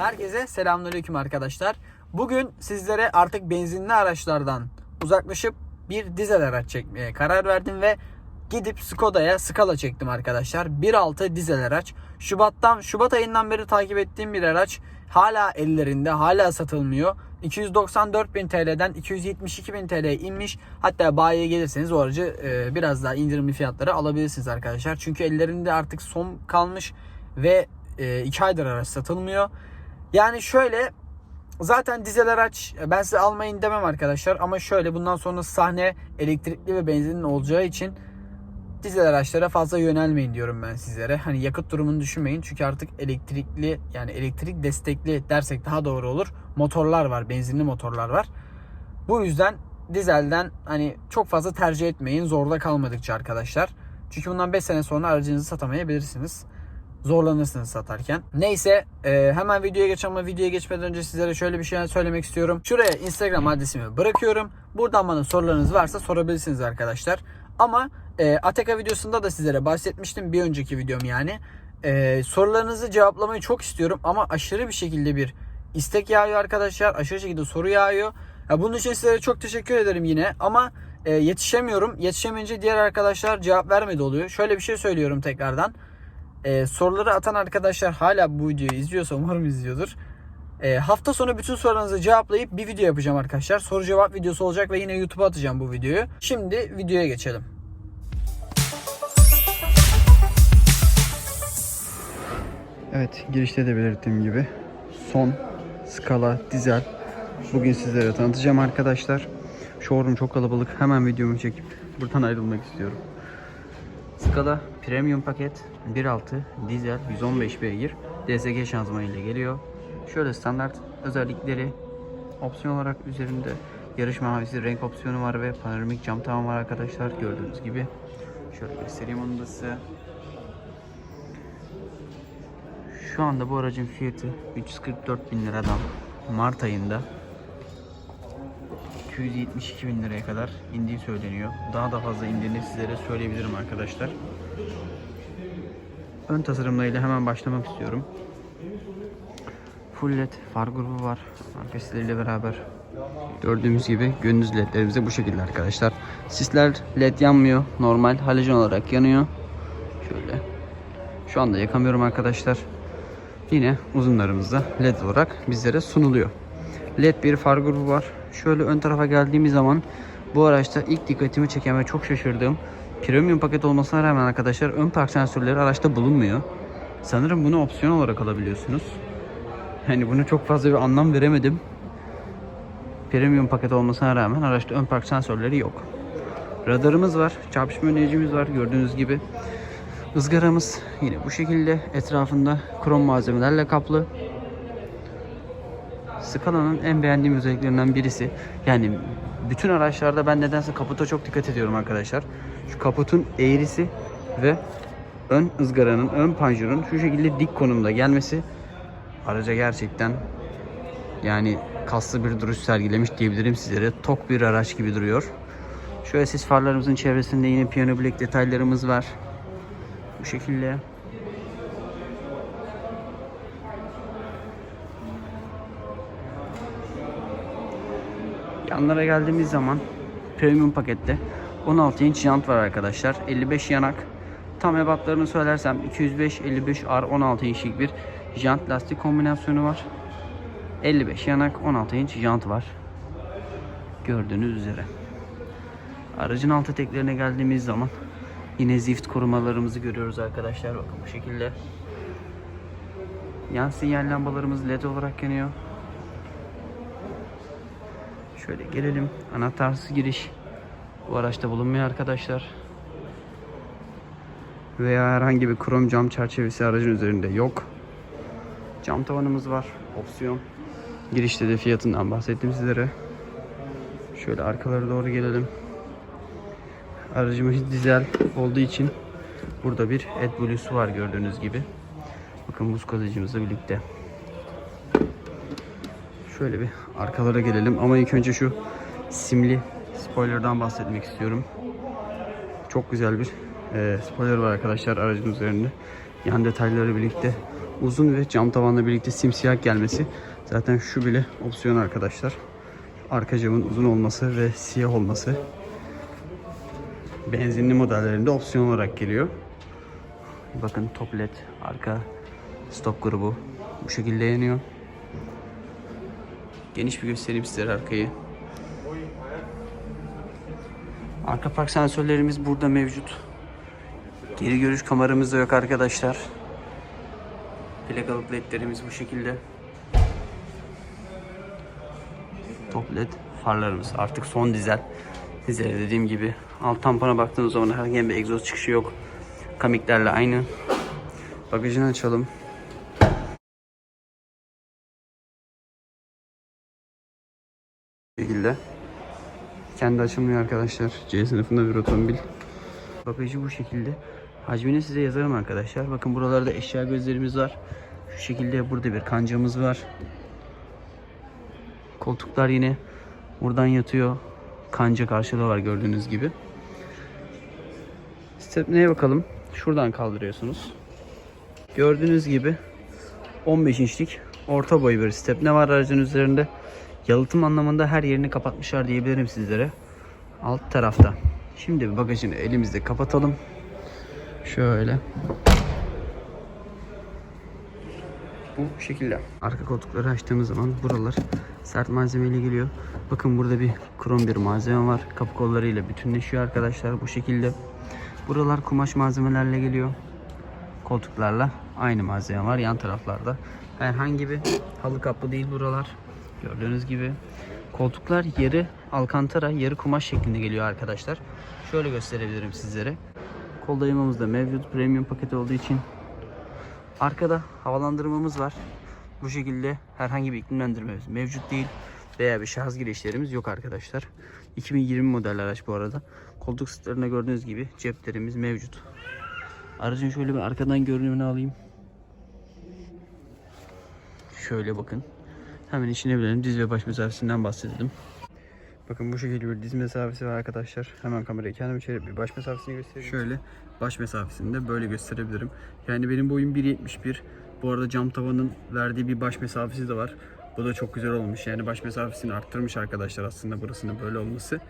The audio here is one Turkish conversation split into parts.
Herkese selamünaleyküm arkadaşlar. Bugün sizlere artık benzinli araçlardan uzaklaşıp bir dizel araç çekmeye karar verdim ve gidip Skoda'ya Scala çektim arkadaşlar. 1.6 dizel araç. Şubattan Şubat ayından beri takip ettiğim bir araç. Hala ellerinde, hala satılmıyor. 294.000 TL'den 272.000 TL'ye inmiş. Hatta bayiye gelirseniz o aracı e, biraz daha indirimli fiyatlara alabilirsiniz arkadaşlar. Çünkü ellerinde artık son kalmış ve 2 aydır araç satılmıyor. Yani şöyle zaten dizel araç ben size almayın demem arkadaşlar ama şöyle bundan sonra sahne elektrikli ve benzinli olacağı için dizel araçlara fazla yönelmeyin diyorum ben sizlere. Hani yakıt durumunu düşünmeyin çünkü artık elektrikli yani elektrik destekli dersek daha doğru olur. Motorlar var, benzinli motorlar var. Bu yüzden dizelden hani çok fazla tercih etmeyin zorda kalmadıkça arkadaşlar. Çünkü bundan 5 sene sonra aracınızı satamayabilirsiniz zorlanırsınız satarken. Neyse e, hemen videoya geç ama videoya geçmeden önce sizlere şöyle bir şey söylemek istiyorum. Şuraya Instagram adresimi bırakıyorum. Buradan bana sorularınız varsa sorabilirsiniz arkadaşlar. Ama e, Ateka videosunda da sizlere bahsetmiştim. Bir önceki videom yani. E, sorularınızı cevaplamayı çok istiyorum ama aşırı bir şekilde bir istek yağıyor arkadaşlar. Aşırı şekilde soru yağıyor. Ya bunun için sizlere çok teşekkür ederim yine ama e, yetişemiyorum. Yetişemeyince diğer arkadaşlar cevap vermedi oluyor. Şöyle bir şey söylüyorum tekrardan. Ee, soruları atan arkadaşlar hala bu videoyu izliyorsa umarım izliyordur. Ee, hafta sonu bütün sorularınızı cevaplayıp bir video yapacağım arkadaşlar. Soru cevap videosu olacak ve yine YouTube'a atacağım bu videoyu. Şimdi videoya geçelim. Evet girişte de belirttiğim gibi son skala dizel bugün sizlere tanıtacağım arkadaşlar. Showroom çok kalabalık. Hemen videomu çekip buradan ayrılmak istiyorum. Skala Premium paket 1.6 dizel 115 beygir DSG şanzıman ile geliyor. Şöyle standart özellikleri opsiyon olarak üzerinde yarış mavisi renk opsiyonu var ve panoramik cam tavan var arkadaşlar gördüğünüz gibi. Şöyle göstereyim onu da size. Şu anda bu aracın fiyatı 344 bin liradan Mart ayında 272 bin liraya kadar indiği söyleniyor. Daha da fazla indiğini sizlere söyleyebilirim arkadaşlar. Ön tasarımlarıyla hemen başlamak istiyorum. Full led far grubu var. Arkasıyla beraber gördüğümüz gibi gönlünüz ledlerimiz de bu şekilde arkadaşlar. Sisler led yanmıyor. Normal halojen olarak yanıyor. Şöyle. Şu anda yakamıyorum arkadaşlar. Yine uzunlarımız da led olarak bizlere sunuluyor. LED bir far grubu var. Şöyle ön tarafa geldiğimiz zaman bu araçta ilk dikkatimi çeken ve çok şaşırdığım premium paket olmasına rağmen arkadaşlar ön park sensörleri araçta bulunmuyor. Sanırım bunu opsiyon olarak alabiliyorsunuz. Hani bunu çok fazla bir anlam veremedim. Premium paket olmasına rağmen araçta ön park sensörleri yok. Radarımız var, çarpışma önleyicimiz var gördüğünüz gibi. Izgaramız yine bu şekilde etrafında krom malzemelerle kaplı. Scala'nın en beğendiğim özelliklerinden birisi. Yani bütün araçlarda ben nedense kaputa çok dikkat ediyorum arkadaşlar. Şu kaputun eğrisi ve ön ızgaranın, ön panjurun şu şekilde dik konumda gelmesi araca gerçekten yani kaslı bir duruş sergilemiş diyebilirim sizlere. Tok bir araç gibi duruyor. Şöyle sis farlarımızın çevresinde yine piyano black detaylarımız var. Bu şekilde. Yanlara geldiğimiz zaman premium pakette 16 inç jant var arkadaşlar. 55 yanak. Tam ebatlarını söylersem 205 55 R 16 inçlik bir jant lastik kombinasyonu var. 55 yanak 16 inç jant var. Gördüğünüz üzere. Aracın altı teklerine geldiğimiz zaman yine zift korumalarımızı görüyoruz arkadaşlar. Bakın bu şekilde. Yan sinyal lambalarımız led olarak yanıyor. Şöyle gelelim. Anahtarsız giriş bu araçta bulunmuyor arkadaşlar. Veya herhangi bir krom cam çerçevesi aracın üzerinde yok. Cam tavanımız var. Opsiyon. Girişte de fiyatından bahsettim sizlere. Şöyle arkalara doğru gelelim. Aracımız dizel olduğu için burada bir AdBlue'su var gördüğünüz gibi. Bakın buz kazıcımızla birlikte. Şöyle bir arkalara gelelim ama ilk önce şu simli spoiler'dan bahsetmek istiyorum. Çok güzel bir e, spoiler var arkadaşlar aracın üzerinde. Yan detayları birlikte uzun ve cam tavanla birlikte simsiyah gelmesi. Zaten şu bile opsiyon arkadaşlar. Arka camın uzun olması ve siyah olması benzinli modellerinde opsiyon olarak geliyor. Bakın top led arka stop grubu bu şekilde yanıyor. Geniş bir göstereyim sizlere arkayı. Arka park sensörlerimiz burada mevcut. Geri görüş kameramız da yok arkadaşlar. Plakalık ledlerimiz bu şekilde. Top led farlarımız artık son dizel. Dizele dediğim gibi alt tampona baktığınız zaman herhangi bir egzoz çıkışı yok. Kamiklerle aynı. Bagajını açalım. Kendi açılmıyor arkadaşlar. C sınıfında bir otomobil. Bagajı bu şekilde. Hacmini size yazarım arkadaşlar. Bakın buralarda eşya gözlerimiz var. Şu şekilde burada bir kancamız var. Koltuklar yine buradan yatıyor. Kanca karşılığı var gördüğünüz gibi. Stepneye bakalım. Şuradan kaldırıyorsunuz. Gördüğünüz gibi 15 inçlik orta boy bir stepne var aracın üzerinde. Yalıtım anlamında her yerini kapatmışlar diyebilirim sizlere. Alt tarafta. Şimdi bagajını elimizde kapatalım. Şöyle. Bu şekilde. Arka koltukları açtığımız zaman buralar sert malzemeyle geliyor. Bakın burada bir krom bir malzeme var. Kapı kollarıyla bütünleşiyor arkadaşlar bu şekilde. Buralar kumaş malzemelerle geliyor. Koltuklarla aynı malzeme var yan taraflarda. Herhangi bir halı kaplı değil buralar. Gördüğünüz gibi. Koltuklar yarı alkantara, yarı kumaş şeklinde geliyor arkadaşlar. Şöyle gösterebilirim sizlere. Kol dayamamız da mevcut premium paket olduğu için. Arkada havalandırmamız var. Bu şekilde herhangi bir iklimlendirmemiz mevcut değil. Veya bir şarj girişlerimiz yok arkadaşlar. 2020 model araç bu arada. Koltuk sırtlarında gördüğünüz gibi ceplerimiz mevcut. Aracın şöyle bir arkadan görünümünü alayım. Şöyle bakın. Hemen içine bilelim. Diz ve baş mesafesinden bahsedelim. Bakın bu şekilde bir diz mesafesi var arkadaşlar. Hemen kamerayı kendim çevirip bir baş mesafesini göstereyim. Şöyle baş mesafesini de böyle gösterebilirim. Yani benim boyum 1.71. Bu arada cam tavanın verdiği bir baş mesafesi de var. Bu da çok güzel olmuş. Yani baş mesafesini arttırmış arkadaşlar aslında burasının böyle olması.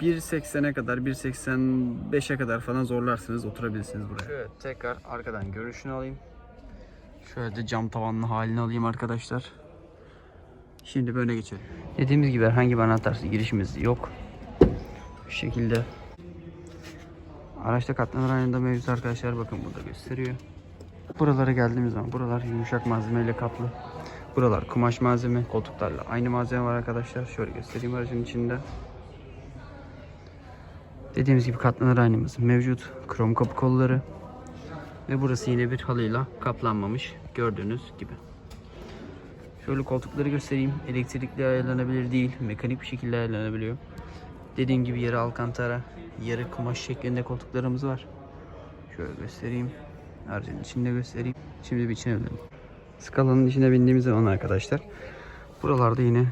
1.80'e kadar 1.85'e kadar falan zorlarsınız oturabilirsiniz buraya. Şöyle tekrar arkadan görünüşünü alayım. Şöyle de cam tavanlı halini alayım arkadaşlar. Şimdi böyle geçelim. Dediğimiz gibi herhangi bir anahtarsız girişimiz yok. Bu şekilde. Araçta katlanır aynında mevcut arkadaşlar. Bakın burada gösteriyor. Buralara geldiğimiz zaman buralar yumuşak malzemeyle kaplı. Buralar kumaş malzeme. Koltuklarla aynı malzeme var arkadaşlar. Şöyle göstereyim aracın içinde. Dediğimiz gibi katlanır aynamız mevcut. Krom kapı kolları. Ve burası yine bir halıyla kaplanmamış. Gördüğünüz gibi. Şöyle koltukları göstereyim. Elektrikli ayarlanabilir değil. Mekanik bir şekilde ayarlanabiliyor. Dediğim gibi yarı alkantara, yarı kumaş şeklinde koltuklarımız var. Şöyle göstereyim. Aracın içinde göstereyim. Şimdi bir içine dönelim. Skalanın içine bindiğimiz zaman arkadaşlar. Buralarda yine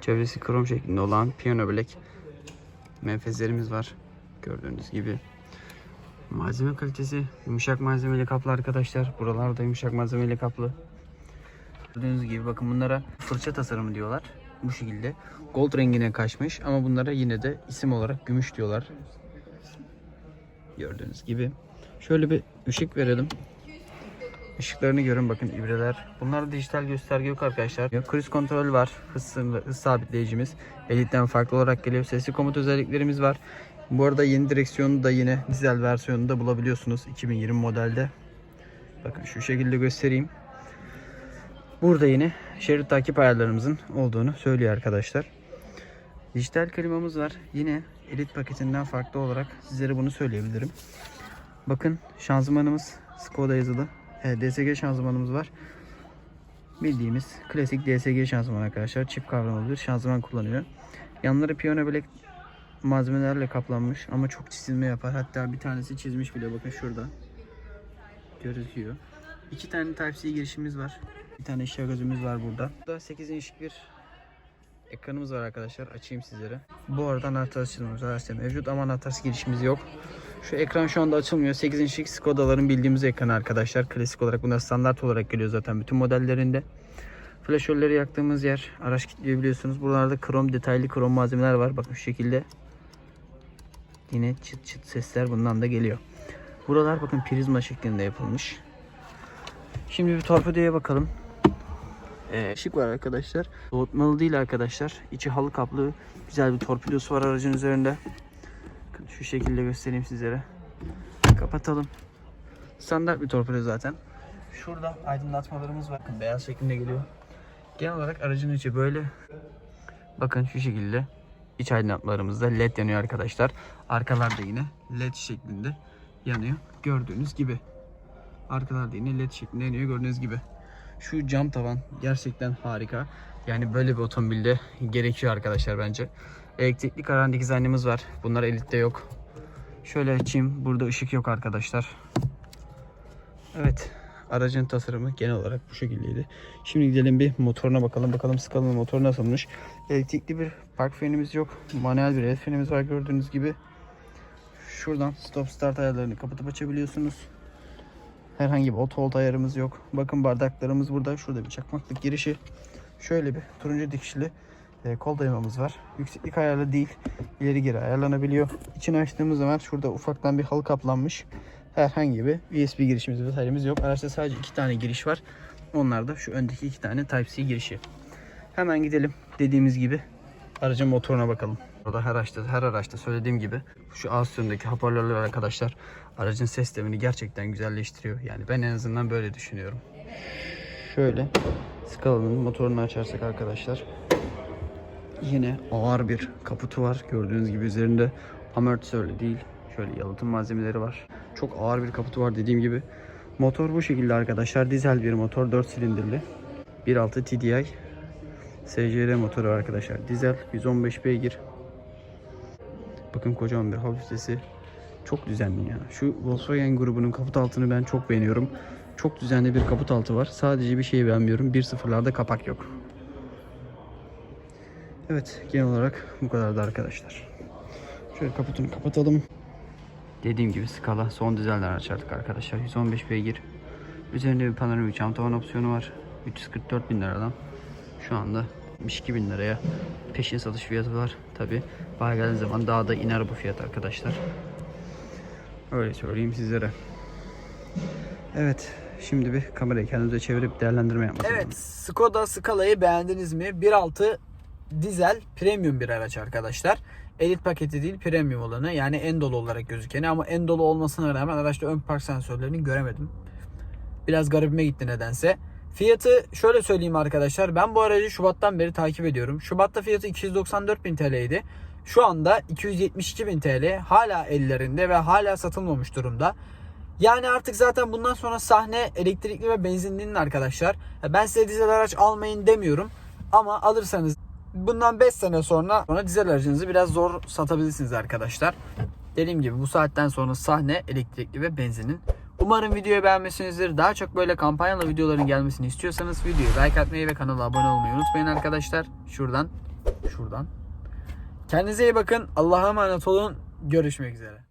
çevresi krom şeklinde olan piyano black menfezlerimiz var. Gördüğünüz gibi. Malzeme kalitesi yumuşak malzemeli kaplı arkadaşlar. Buralarda yumuşak malzemeli kaplı. Gördüğünüz gibi bakın bunlara fırça tasarımı diyorlar. Bu şekilde. Gold rengine kaçmış ama bunlara yine de isim olarak gümüş diyorlar. Gördüğünüz gibi. Şöyle bir ışık verelim. Işıklarını görün bakın ibreler. Bunlarda dijital gösterge yok arkadaşlar. Cruise kontrol var. Hız, hız sabitleyicimiz. Elite'den farklı olarak geliyor. Sesli komut özelliklerimiz var. Bu arada yeni direksiyonu da yine dizel versiyonunda bulabiliyorsunuz 2020 modelde. Bakın şu şekilde göstereyim. Burada yine şerit takip ayarlarımızın olduğunu söylüyor arkadaşlar. Dijital klimamız var. Yine elit paketinden farklı olarak sizlere bunu söyleyebilirim. Bakın şanzımanımız Skoda yazılı. E, DSG şanzımanımız var. Bildiğimiz klasik DSG şanzıman arkadaşlar. Çift kavramlı bir şanzıman kullanıyor. Yanları piyano bilek malzemelerle kaplanmış ama çok çizilme yapar. Hatta bir tanesi çizmiş bile bakın şurada. Gözüküyor. İki tane Type-C girişimiz var. Bir tane ışık gözümüz var burada. Burada 8 inçlik bir ekranımız var arkadaşlar. Açayım sizlere. Bu arada anahtar açılımımız araçta mevcut ama anahtarsız girişimiz yok. Şu ekran şu anda açılmıyor. 8 inçlik Skoda'ların bildiğimiz ekran arkadaşlar. Klasik olarak bunlar standart olarak geliyor zaten bütün modellerinde. Flaşörleri yaktığımız yer araç kilitleyebiliyorsunuz. Buralarda krom detaylı krom malzemeler var. Bakın şu şekilde. Yine çıt çıt sesler bundan da geliyor. Buralar bakın prizma şeklinde yapılmış. Şimdi bir torpidoya bakalım. Ee, şık var arkadaşlar. Soğutmalı değil arkadaşlar. İçi halı kaplı güzel bir torpidosu var aracın üzerinde. Bakın şu şekilde göstereyim sizlere. Kapatalım. Standart bir torpido zaten. Şurada aydınlatmalarımız var. Bakın beyaz şeklinde geliyor. Genel olarak aracın içi böyle. Bakın şu şekilde. İç aydınlatmalarımızda led yanıyor arkadaşlar. Arkalarda yine led şeklinde yanıyor. Gördüğünüz gibi. Arkalarda yine led şeklinde yanıyor gördüğünüz gibi. Şu cam tavan gerçekten harika. Yani böyle bir otomobilde gerekiyor arkadaşlar bence. Elektrikli karan dizaynımız var. Bunlar elitte yok. Şöyle açayım. Burada ışık yok arkadaşlar. Evet. Aracın tasarımı genel olarak bu şekildeydi. Şimdi gidelim bir motoruna bakalım. Bakalım Scala'nın motoru nasılmış. Elektrikli bir park frenimiz yok. Manuel bir el frenimiz var gördüğünüz gibi. Şuradan stop start ayarlarını kapatıp açabiliyorsunuz. Herhangi bir hold ayarımız yok. Bakın bardaklarımız burada. Şurada bir çakmaklık girişi. Şöyle bir turuncu dikişli e, kol dayamamız var. Yükseklik ayarlı değil. İleri geri ayarlanabiliyor. İçini açtığımız zaman şurada ufaktan bir halı kaplanmış. Herhangi bir USB girişimiz vesairemiz yok. Araçta sadece iki tane giriş var. Onlar da şu öndeki iki tane Type-C girişi. Hemen gidelim. Dediğimiz gibi aracın motoruna bakalım. Burada her araçta, her araçta söylediğim gibi şu ağız sonundaki hoparlörler arkadaşlar aracın ses sistemini gerçekten güzelleştiriyor. Yani ben en azından böyle düşünüyorum. Şöyle Scala'nın motorunu açarsak arkadaşlar yine ağır bir kaputu var. Gördüğünüz gibi üzerinde amortisörlü değil. Şöyle yalıtım malzemeleri var. Çok ağır bir kaputu var dediğim gibi. Motor bu şekilde arkadaşlar. Dizel bir motor 4 silindirli. 1.6 TDI SCR motoru arkadaşlar. Dizel 115 beygir. Bakın kocaman bir hafif sesi. Çok düzenli ya. Şu Volkswagen grubunun kaput altını ben çok beğeniyorum. Çok düzenli bir kaput altı var. Sadece bir şey beğenmiyorum. 1.0'larda kapak yok. Evet genel olarak bu kadardı arkadaşlar. Şöyle kaputunu kapatalım. Dediğim gibi skala son düzelden açardık arkadaşlar. 115 beygir. Üzerinde bir panoramik cam tavan opsiyonu var. 344 bin liradan. Şu anda 62 bin liraya peşin satış fiyatı var. Tabi bana geldiği zaman daha da iner bu fiyat arkadaşlar. Öyle söyleyeyim sizlere. Evet. Şimdi bir kamerayı kendimize çevirip değerlendirme yapmak Evet, Skoda Scala'yı beğendiniz mi? 1.6 dizel premium bir araç arkadaşlar. Elit paketi değil premium olanı yani en dolu olarak gözükeni ama en dolu olmasına rağmen araçta ön park sensörlerini göremedim. Biraz garibime gitti nedense. Fiyatı şöyle söyleyeyim arkadaşlar. Ben bu aracı Şubat'tan beri takip ediyorum. Şubat'ta fiyatı 294.000 TL'ydi. Şu anda 272.000 TL hala ellerinde ve hala satılmamış durumda. Yani artık zaten bundan sonra sahne elektrikli ve benzinlinin arkadaşlar. Ben size dizel araç almayın demiyorum. Ama alırsanız bundan 5 sene sonra, sonra dizel aracınızı biraz zor satabilirsiniz arkadaşlar. Dediğim gibi bu saatten sonra sahne elektrikli ve benzinin. Umarım videoyu beğenmişsinizdir. Daha çok böyle kampanyalı videoların gelmesini istiyorsanız videoyu like atmayı ve kanala abone olmayı unutmayın arkadaşlar. Şuradan, şuradan. Kendinize iyi bakın. Allah'a emanet olun. Görüşmek üzere.